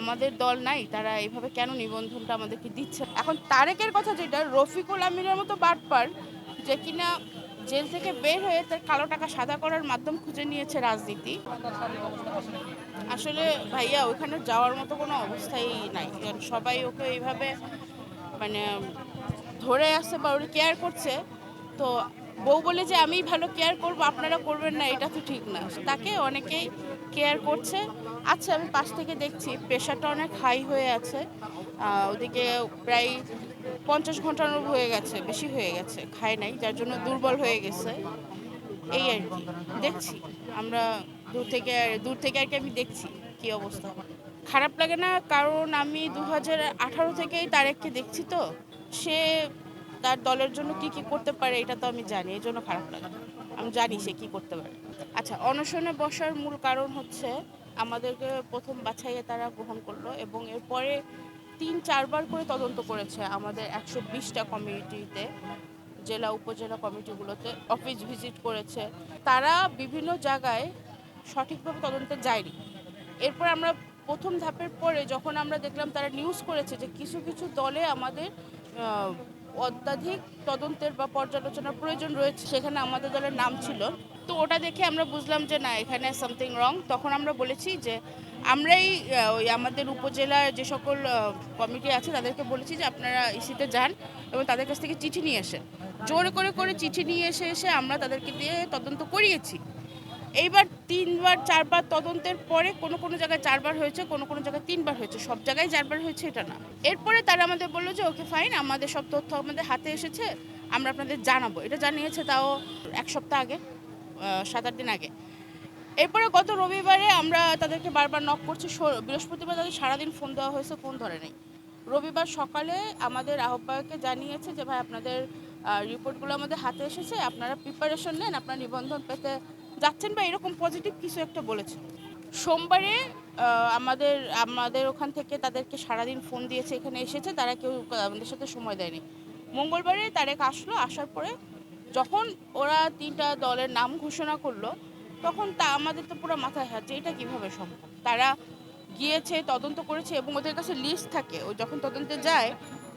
আমাদের দল নাই, তারা এইভাবে কেন নিবন্ধনটা আমাদেরকে দিচ্ছে? এখন তারেকের কথা যেটা, রফিকুল আমিরের মতো বাটপার যে কিনা জেল থেকে বের হয়ে তার কালো টাকা সাদা করার মাধ্যম খুঁজে নিয়েছে রাজনীতি। আসলে ভাইয়া, ওখানে যাওয়ার মতো কোনো অবস্থাই নাই। কারণ সবাই ওকে এইভাবে মানে ধরে আসছে বা ওরা কেয়ার করছে। তো বউ বলে যে আমি ভালো কেয়ার করব, আপনারা করবেন না। এটা তো ঠিক না। তাকে অনেকেই কেয়ার করছে। আচ্ছা আমি পাশ থেকে দেখছি প্রেশারটা অনেক হাই হয়ে আছে। ওদিকে প্রায় পঞ্চাশ ঘণ্টার হয়ে গেছে, বেশি হয়ে গেছে, খায় নাই, যার জন্য দুর্বল হয়ে গেছে। এই আর কি, দেখছি। আমরা দূর থেকে দূর থেকে আর কি আমি দেখছি কি অবস্থা। খারাপ লাগে না, কারণ আমি দু হাজার আঠারো থেকেই তারেককে দেখছি তো। সে তার দলের জন্য কি কি করতে পারে এটা তো আমি জানি, এই জন্য খারাপ লাগে। আমি জানি সে কি করতে পারে। আচ্ছা অনশনে বসার মূল কারণ হচ্ছে আমাদেরকে প্রথম বাছাইয়ে তারা গ্রহণ করল এবং এরপরে তিন, চারবার করে তদন্ত করেছে আমাদের একশো বিশটা কমিউনিটিতে জেলা, উপজেলা কমিটিগুলোতে অফিস ভিজিট করেছে। তারা বিভিন্ন জায়গায় সঠিকভাবে তদন্তে যায়নি। এরপর আমরা প্রথম ধাপের পরে যখন আমরা দেখলাম তারা নিউজ করেছে যে কিছু কিছু দলে আমাদের অত্যাধিক তদন্তের বা পর্যালোচনার প্রয়োজন রয়েছে, সেখানে আমাদের দলের নাম ছিল। তো ওটা দেখে আমরা বুঝলাম যে না, এখানে সামথিং রং তখন আমরা বলেছি যে, আমরাই ওই আমাদের উপজেলার যে সকল কমিটি আছে, তাদেরকে বলেছি যে আপনারা ইসিতে যান এবং তাদের কাছ থেকে চিঠি নিয়ে আসেন। জোর করে করে চিঠি নিয়ে এসে এসে আমরা তাদেরকে দিয়ে তদন্ত করিয়েছি। এইবার তিনবার, চারবার তদন্তের পরে কোনো কোনো জায়গায় চারবার হয়েছে, কোনো কোনো জায়গায় তিনবার হয়েছে। সব জায়গায় চারবার হয়েছে এটা না। এরপরে তারা আমাদের বলল যে, ওকে, ফাইন, আমাদের সব তথ্য আমাদের হাতে এসেছে, আমরা আপনাদের জানাব। এটা জানিয়েছে তাও এক সপ্তাহ আগে সাত আট দিন আগে। এরপরে গত রবিবারে আমরা তাদেরকে বারবার নক করছি। বৃহস্পতিবার তাদের সারাদিন ফোন দেওয়া হয়েছে ফোন ধরে নেই। রবিবার সকালে আমাদের আহ্বায়ককে জানিয়েছে যে, ভাই, আপনাদের রিপোর্টগুলো আমাদের হাতে এসেছে, আপনারা প্রিপারেশন নেন, আপনার নিবন্ধন পেতে যাচ্ছেন বা এরকম পজিটিভ কিছু একটা বলেছে সোমবারে আমাদের আমাদের ওখান থেকে তাদেরকে সারাদিন ফোন দিয়েছে, এখানে এসেছে, তারা কেউ আমাদের সাথে সময় দেয়নি। মঙ্গলবারে তারেক আসলো, আসার পরে যখন ওরা তিনটা দলের নাম ঘোষণা করল, তখন তা, আমাদের তো পুরো মাথায় হাত এটা কীভাবে সম্ভব? তারা গিয়েছে, তদন্ত করেছে এবং ওদের কাছে লিস্ট থাকে, ও যখন তদন্তে যায়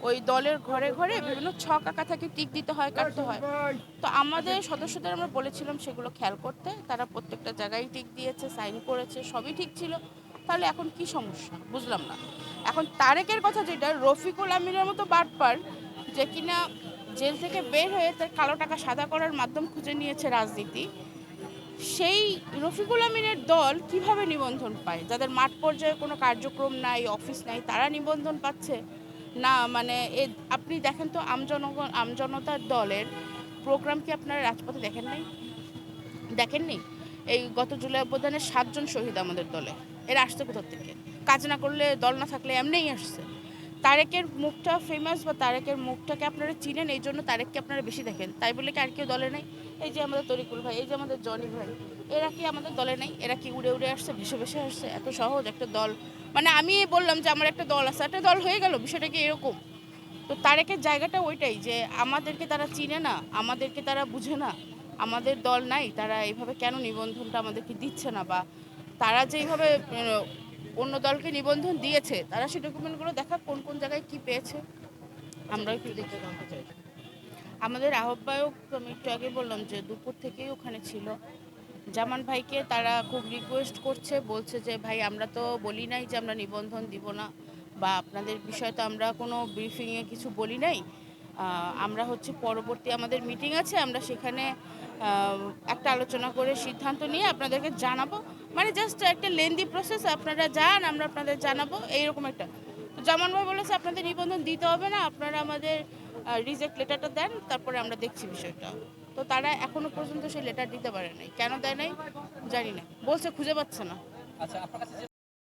ওই দলের ঘরে ঘরে বিভিন্ন ছক আঁকা থাকে, টিক দিতে হয়, কাটতে হয়। তো আমাদের সদস্যদের আমরা বলেছিলাম সেগুলো খেয়াল করতে। তারা প্রত্যেকটা জায়গায় টিক দিয়েছে সাইন করেছে, সবই ঠিক ছিল। তাহলে এখন কি সমস্যা? বুঝলাম না। এখন তারেকের কথা যেটা, রফিকুল আমিরের মতো বাটপার যে কিনা জেল থেকে বের হয়ে তার কালো টাকা সাদা করার মাধ্যম খুঁজে নিয়েছে রাজনীতি, সেই রফিকুল আমিনের দল কীভাবে নিবন্ধন পায়? যাদের মাঠ পর্যায়ে কোনো কার্যক্রম নাই, অফিস নাই, তারা নিবন্ধন পাচ্ছে? না মানে এ, আপনি দেখেন তো আমজনগণ, আমজনতার দলের প্রোগ্রাম কি আপনারা রাজপথে দেখেন নাই? দেখেননি এই গত জুলাই অভ্যুত্থানে সাতজন শহীদ আমাদের দলে। এরা আসছে কোথার থেকে? কাজ না করলে, দল না থাকলে এমনিই আসছে। তারেকের মুখটা ফেমাস বা তারেকের মুখটাকে আপনারা চিনেন এই জন্য তারেককে আপনারা বেশি দেখেন। তাই বলে কি আর কেউ দলে নেই? এই যে আমাদের তরিকুল ভাই এই যে আমাদের জনি ভাই এরা কি আমাদের দলে নেই? এরা কি উড়ে উড়ে আসছে ভেসে ভেসে আসছে? এত সহজ একটা দল। মানে আমি বললাম যে আমার একটা দল আছে একটা দল হয়ে গেল বিষয়টা কি এরকম? তো তারেকের জায়গাটা ওইটাই যে আমাদেরকে তারা চিনে না আমাদেরকে তারা বুঝে না। আমাদের দল নাই তারা এইভাবে কেন নিবন্ধনটা আমাদেরকে দিচ্ছে না? বা তারা যে এইভাবে আহ, অন্য দলকে নিবন্ধন দিয়েছে, তারা সেই ডকুমেন্টগুলো দেখা কোন কোন জায়গায় কি পেয়েছে? আমরা একটু দেখে জানতে চাই। আমাদের আহ্বায়ক, আমি একটু আগে বললাম যে দুপুর থেকেই ওখানে ছিল। জামান ভাইকে তারা খুব রিকোয়েস্ট করছে, বলছে যে, ভাই, আমরা তো বলি নাই যে আমরা নিবন্ধন দিব না, বা আপনাদের বিষয়ে তো আমরা কোনো ব্রিফিংয়ে কিছু বলি নাই। আমরা হচ্ছে পরবর্তী আমাদের মিটিং আছে, আমরা সেখানে একটা আলোচনা করে সিদ্ধান্ত নিয়ে আপনাদেরকে জানাব। মানে জাস্ট একটা লেন্দি প্রসেস আপনারা যান, আমরা আপনাদের জানাব, এইরকম একটা। তো জামান ভাই বলেছে আপনাদের নিবন্ধন দিতে হবে না, আপনারা আমাদের রিজেক্ট লেটারটা দেন, তারপরে আমরা দেখছি বিষয়টা। তো তারা এখনও পর্যন্ত সেই লেটার দিতে পারে নাই। কেন দেয় নাই? জানি না। বলছে খুঁজে পাচ্ছে না। আচ্ছা আপনার কাছে